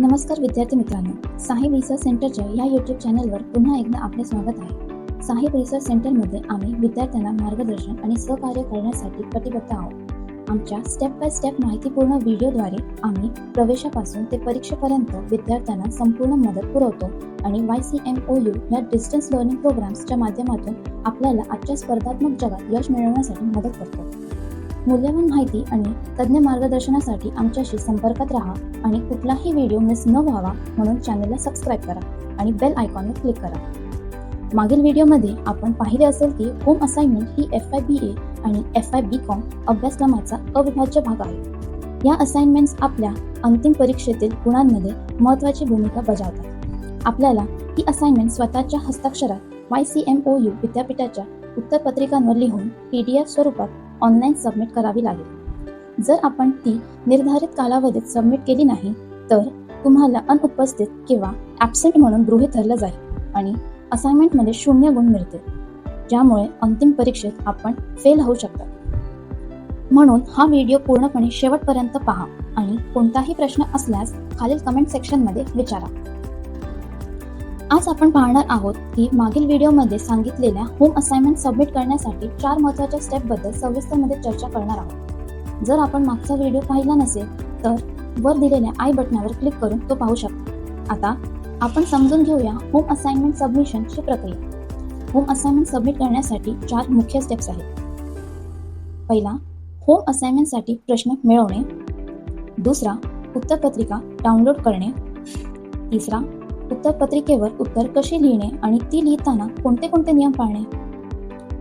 नमस्कार विद्यार्थी मित्रांनो. साहेब रिसर्च सेंटरच्या या यूट्यूब चॅनलवर पुन्हा एकदा आपले स्वागत आहे. साहेब रिसर्च सेंटरमध्ये आम्ही विद्यार्थ्यांना मार्गदर्शन आणि सहकार्य करण्यासाठी कटिबद्ध आहोत. आमच्या स्टेप बाय स्टेप माहितीपूर्ण व्हिडिओद्वारे आम्ही प्रवेशापासून ते परीक्षेपर्यंत विद्यार्थ्यांना संपूर्ण मदत पुरवतो आणि Y C M O U या डिस्टन्स लर्निंग प्रोग्राम्सच्या माध्यमातून आपल्याला आजच्या स्पर्धात्मक जगात यश मिळवण्यासाठी मदत करतो. मूल्यवान माहिती आणि तज्ज्ञ मार्गदर्शनासाठी आमच्याशी संपर्कात राहा आणि कुठलाही व्हिडिओ मिस न व्हावा म्हणून चॅनलला सबस्क्राईब करा आणि बेल आयकॉनवर क्लिक करा. मागील व्हिडिओमध्ये आपण पाहिले असेल की होम असाइनमेंट ही एफ आय बी ए आणि एफ आय बी कॉम अभ्यासक्रमाचा अविभाज्य भाग आहे. या असाइनमेंट्स आपल्या अंतिम परीक्षेतील गुणांमध्ये महत्त्वाची भूमिका बजावतात. आपल्याला ही असाइनमेंट स्वतःच्या हस्ताक्षरात Y C M O U विद्यापीठाच्या उत्तरपत्रिकांवर लिहून पी डी एफ स्वरूपात ऑनलाईन सबमिट करावी लागेल. जर आपण ती निर्धारित कालावधीत सबमिट केली नाही तर तुम्हाला अनुपस्थित किंवा ॲबसेंट म्हणून गृहीत धरलं जाईल आणि असाइनमेंटमध्ये शून्य गुण मिळतील. ज्यामुळे अंतिम परीक्षेत आपण फेल होऊ शकतात म्हणून हा व्हिडिओ पूर्णपणे शेवटपर्यंत पहा आणि कोणताही प्रश्न असल्यास खालील कमेंट सेक्शनमध्ये विचारा. आज आपण पाहणार आहोत की मागील व्हिडिओमध्ये सांगितलेल्या होम असाइनमेंट सबमिट करण्यासाठी चार महत्त्वाच्या स्टेपबद्दल सविस्तरमध्ये चर्चा करणार आहोत. जर आपण मागचा व्हिडिओ पाहिला नसेल तर वर दिलेल्या आय बटनावर क्लिक करून तो पाहू शकता. आता आपण समजून घेऊया होम असाइनमेंट सबमिशनची प्रक्रिया. होम असाइनमेंट सबमिट करण्यासाठी चार मुख्य स्टेप्स आहेत. पहिला होम असाइनमेंटसाठी प्रश्न मिळवणे. दुसरा उत्तरपत्रिका डाउनलोड करणे. तिसरा उत्तरपत्रिकेवर उत्तर कशी लिहिणे आणि ती लिहिताना कोणते कोणते नियम पाळणे?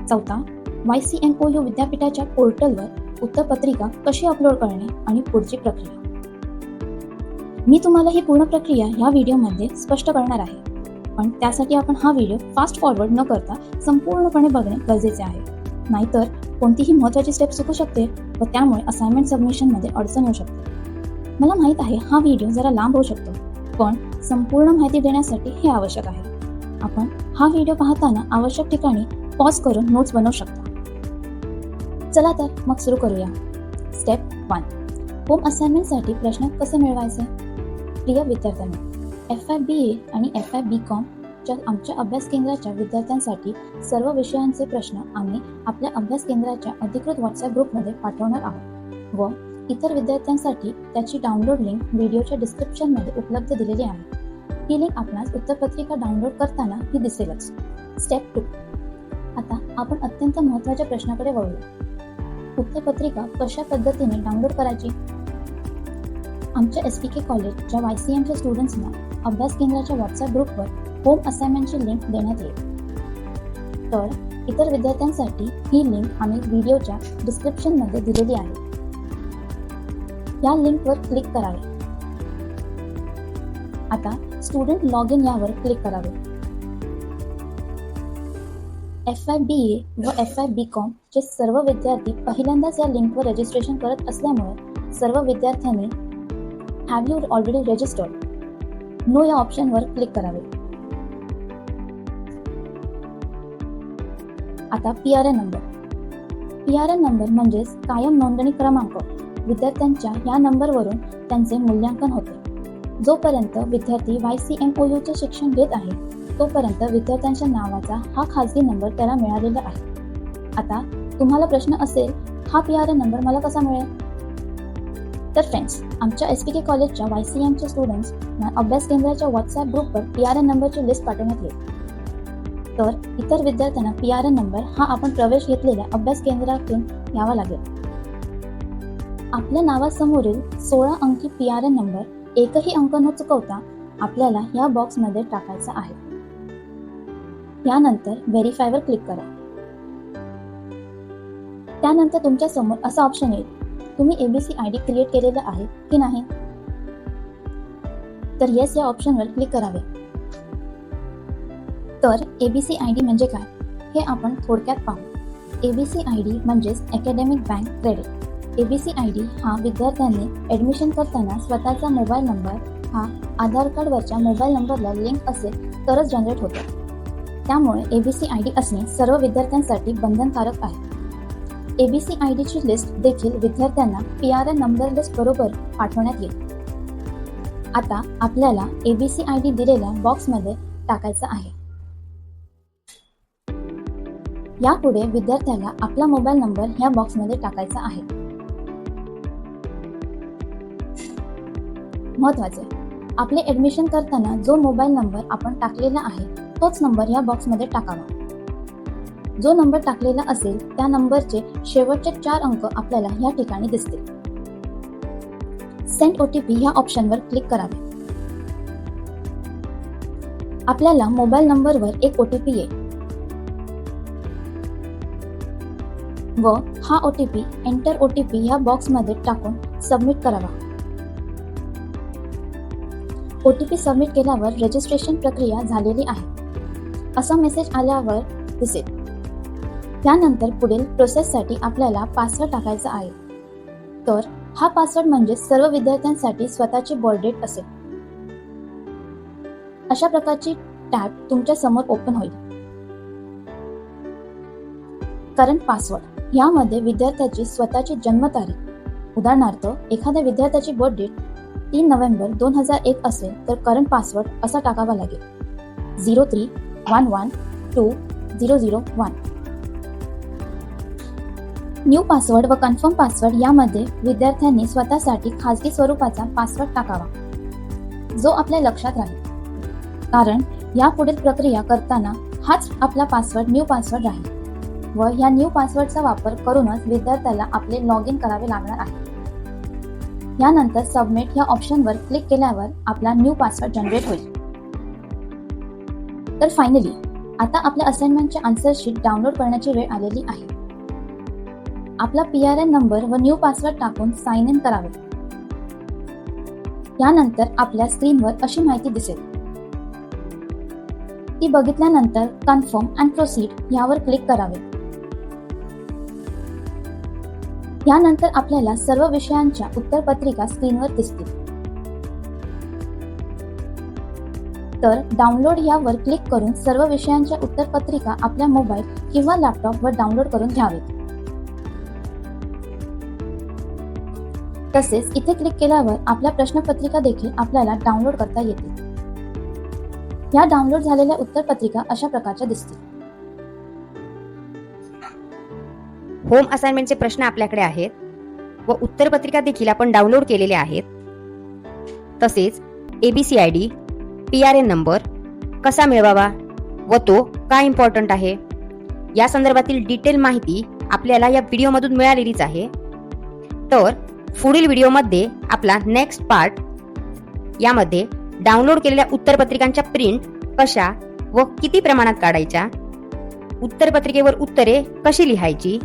चौथा Y C M O U विद्यापीठाच्या पोर्टलवर उत्तरपत्रिका कशी अपलोड करणे आणि पुढची प्रक्रिया? मी तुम्हाला ही पूर्ण प्रक्रिया या व्हिडिओमध्ये स्पष्ट करणार आहे. पण त्यासाठी आपण हा व्हिडिओ फास्ट फॉरवर्ड न करता संपूर्णपणे बघणे गरजेचे आहे. नाहीतर कोणतीही महत्त्वाची स्टेप चुकू शकते व त्यामुळे असाइनमेंट सबमिशनमध्ये अडचण येऊ शकते. मला माहीत आहे हा व्हिडिओ जरा लांब होऊ शकतो पण संपूर्ण माहिती देण्यासाठी हे आवश्यक आहे. आपण हा व्हिडिओ पाहताना आवश्यक ठिकाणी पॉज करून नोट्स बनवू शकता. चला तर मग सुरू करूया. स्टेप वन होम असाइनमेंटसाठी प्रश्न कसे मिळवायचे? प्रिय विद्यार्थ्यांनी एफ आय बी ए आणि एफ आय बी कॉमच्या आमच्या अभ्यास केंद्राच्या विद्यार्थ्यांसाठी सर्व विषयांचे प्रश्न आम्ही आपल्या अभ्यास केंद्राच्या अधिकृत व्हॉट्सअप ग्रुपमध्ये पाठवणार आहोत. व इतर विद्यार्थ्यांसाठी त्याची डाउनलोड लिंक व्हिडिओच्या डिस्क्रिप्शनमध्ये उपलब्ध दिलेली आहे. ही लिंक आपणास उत्तरपत्रिका डाउनलोड करताना ही दिसेलच. स्टेप टू आता आपण अत्यंत महत्त्वाच्या प्रश्नाकडे वळूया. उत्तरपत्रिका कशा पद्धतीने डाउनलोड करायची? आमच्या एस पी के कॉलेजच्या वाय सी एमच्या स्टुडंट्सना अभ्यास केंद्राच्या व्हॉट्सअप ग्रुपवर होम असाइनमेंटची लिंक देण्यात येईल. तर इतर विद्यार्थ्यांसाठी ही लिंक आम्ही व्हिडिओच्या डिस्क्रिप्शनमध्ये दिलेली आहे. या लिंकवर क्लिक करावे. आता स्टुडंट लॉग इन यावर क्लिक करावे. एफ आय बी ए व एफ आय बी कॉम चे सर्व विद्यार्थी पहिल्यांदाच या लिंकवर रजिस्ट्रेशन करत असल्यामुळे सर्व विद्यार्थ्यांनी have you already registered no या ऑप्शनवर क्लिक करावे. आता P R N number P R N number म्हणजेच कायम नोंदणी क्रमांक. विद्यार्थ्यांच्या या नंबरवरून त्यांचे मूल्यांकन होते. जोपर्यंत विद्यार्थी वाय सी एम ओ यूचे शिक्षण घेत आहे तोपर्यंत विद्यार्थ्यांच्या नावाचा हा खाजगी नंबर त्याला मिळालेला आहे. आता तुम्हाला प्रश्न असेल हा पी आर एन नंबर मला कसा मिळेल? तर फ्रेंड्स आमच्या एस पी के कॉलेजच्या वाय सी एमच्या स्टुडंट्सना अभ्यास केंद्राच्या व्हॉट्सअप ग्रुपवर पी आर एन नंबरची लिस्ट पाठवण्यात येईल. तर इतर विद्यार्थ्यांना पी आर एन नंबर हा आपण प्रवेश घेतलेल्या अभ्यास केंद्रातून घ्यावा लागेल. आपल्या नावासमोरील सोळा अंकी पी आर एन नंबर एकही अंक न चुकवता आपल्याला या बॉक्समध्ये टाकायचा आहे. यानंतर व्हेरीफायवर क्लिक करा. त्यानंतर तुमच्यासमोर असा ऑप्शन येईल. तुम्ही एबीसी आय डी क्रिएट केलेलं आहे की नाही? तर येस या ऑप्शनवर क्लिक करावे. तर एबीसी आय डी म्हणजे काय? हे आपण थोडक्यात पाहू. एबीसी आय डी म्हणजेच academic bank credit ABC I D हा विद्यार्थ्यांनी ॲडमिशन करताना स्वतःचा मोबाईल नंबर हा आधार कार्डवरच्या मोबाईल नंबरला लिंक असेल तरच जनरेट होतो. त्यामुळे एबीसी आय डी असणे सर्व विद्यार्थ्यांसाठी बंधनकारक आहे. एबीसी आय डीची लिस्ट देखील विद्यार्थ्यांना P R N number list बरोबर पाठवण्यात येईल. आता आपल्याला एबीसी आय डी दिलेल्या बॉक्समध्ये टाकायचा आहे. यापुढे विद्यार्थ्याला आपला मोबाईल नंबर ह्या बॉक्समध्ये टाकायचा आहे. महत्त्वाचे. आपले ऍडमिशन करताना जो मोबाईल नंबर आपण टाकलेला आहे तोच नंबर या बॉक्समध्ये टाकावा. जो नंबर टाकलेला असेल त्या नंबरचे शेवटचे चार अंक आपल्याला या ठिकाणी दिसतील. सेंड ओटीपी ह्या ऑप्शनवर क्लिक करावे. आपल्याला मोबाईल नंबरवर एक ओटीपी येईल. व हा ओटीपी एंटर ओटीपी ह्या बॉक्समध्ये टाकून सबमिट करावा. ओ टी पी सबमिट केल्यावर रजिस्ट्रेशन प्रक्रिया झालेली आहे. असा मेसेज आल्यावर दिसेल त्यानंतर पुढील प्रोसेससाठी आपल्याला पासवर्ड टाकायचा आहे. तर हा पासवर्ड म्हणजे सर्व विद्यार्थ्यांसाठी स्वतःची बोर्ड डेट असेल. अशा प्रकारची टॅब तुमच्यासमोर ओपन होईल. करंट पासवर्ड यामध्ये विद्यार्थ्याची स्वतःची जन्मतारीख उदाहरणार्थ एखाद्या विद्यार्थ्याची बर्थ डेट तीन नोव्हेंबर दोन हजार एक असेल तर करंट पासवर्ड असा टाकावा लागेल. Zero three one one two zero zero one. New password व कन्फर्म पासवर्ड यामध्ये विद्यार्थ्यांनी स्वतःसाठी खाजगी स्वरूपाचा पासवर्ड टाकावा. जो आपल्या लक्षात राहील. कारण यापुढील प्रक्रिया करताना हाच आपला पासवर्ड न्यू पासवर्ड राहील. व या न्यू पासवर्डचा वापर करूनच विद्यार्थ्याला आपले लॉग इन करावे लागणार आहे. यानंतर सबमिट या ऑप्शनवर क्लिक केल्यावर आपला न्यू पासवर्ड जनरेट होईल. तर फायनली आता आपल्या असाइनमेंटचे आन्सर शीट डाउनलोड करण्याची वेळ आलेली आहे. आपला पी आर एन नंबर व न्यू पासवर्ड टाकून साइन इन करावे. यानंतर आपल्या स्क्रीनवर अशी माहिती दिसेल. ती बघितल्यानंतर कन्फर्म अँड प्रोसीड यावर क्लिक करावे. यानंतर आपल्याला सर्व विषयांच्या उत्तरपत्रिका स्क्रीनवर दिसतील. तर डाउनलोड यावर क्लिक करून सर्व विषयांच्या उत्तरपत्रिका आपल्या मोबाईल किंवा लॅपटॉपवर डाउनलोड करून घ्यावेत. तसेच इथे क्लिक केल्यावर आपल्या प्रश्नपत्रिका देखील आपल्याला डाउनलोड करता येतील. या डाउनलोड झालेल्या उत्तरपत्रिका अशा प्रकारच्या दिसतील. होम असाइनमेंटचे प्रश्न आपल्याकडे आहेत व उत्तरपत्रिका देखील आपण डाउनलोड केलेल्या आहेत. तसेच ABC I D P R N number कसा मिळवावा व तो का इम्पॉर्टंट आहे? या संदर्भातील डिटेल माहिती आपल्याला या व्हिडिओमधून मिळालेलीच आहे. तर पुढील व्हिडिओमध्ये आपला नेक्स्ट पार्ट यामध्ये डाउनलोड केलेल्या उत्तरपत्रिकांच्या प्रिंट कशा व किती प्रमाणात काढायच्या? उत्तरपत्रिकेवर उत्तरे कशी लिहायची?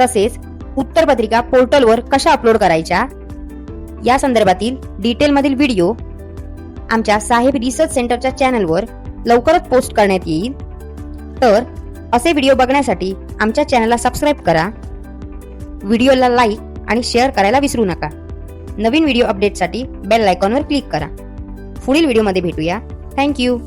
तसेच उत्तर पत्रिका पोर्टलवर कशा अपलोड करायच्या? या संदर्भातील डिटेलमधील व्हिडिओ आमच्या साहेब रिसर्च सेंटरच्या चॅनलवर लवकरच पोस्ट करण्यात येईल. तर असे व्हिडिओ बघण्यासाठी आमच्या चॅनलला सबस्क्राईब करा. व्हिडिओला लाईक आणि शेअर करायला विसरू नका. नवीन व्हिडिओ अपडेटसाठी बेल आयकॉनवर क्लिक करा. पुढील व्हिडिओमध्ये भेटूया. थँक्यू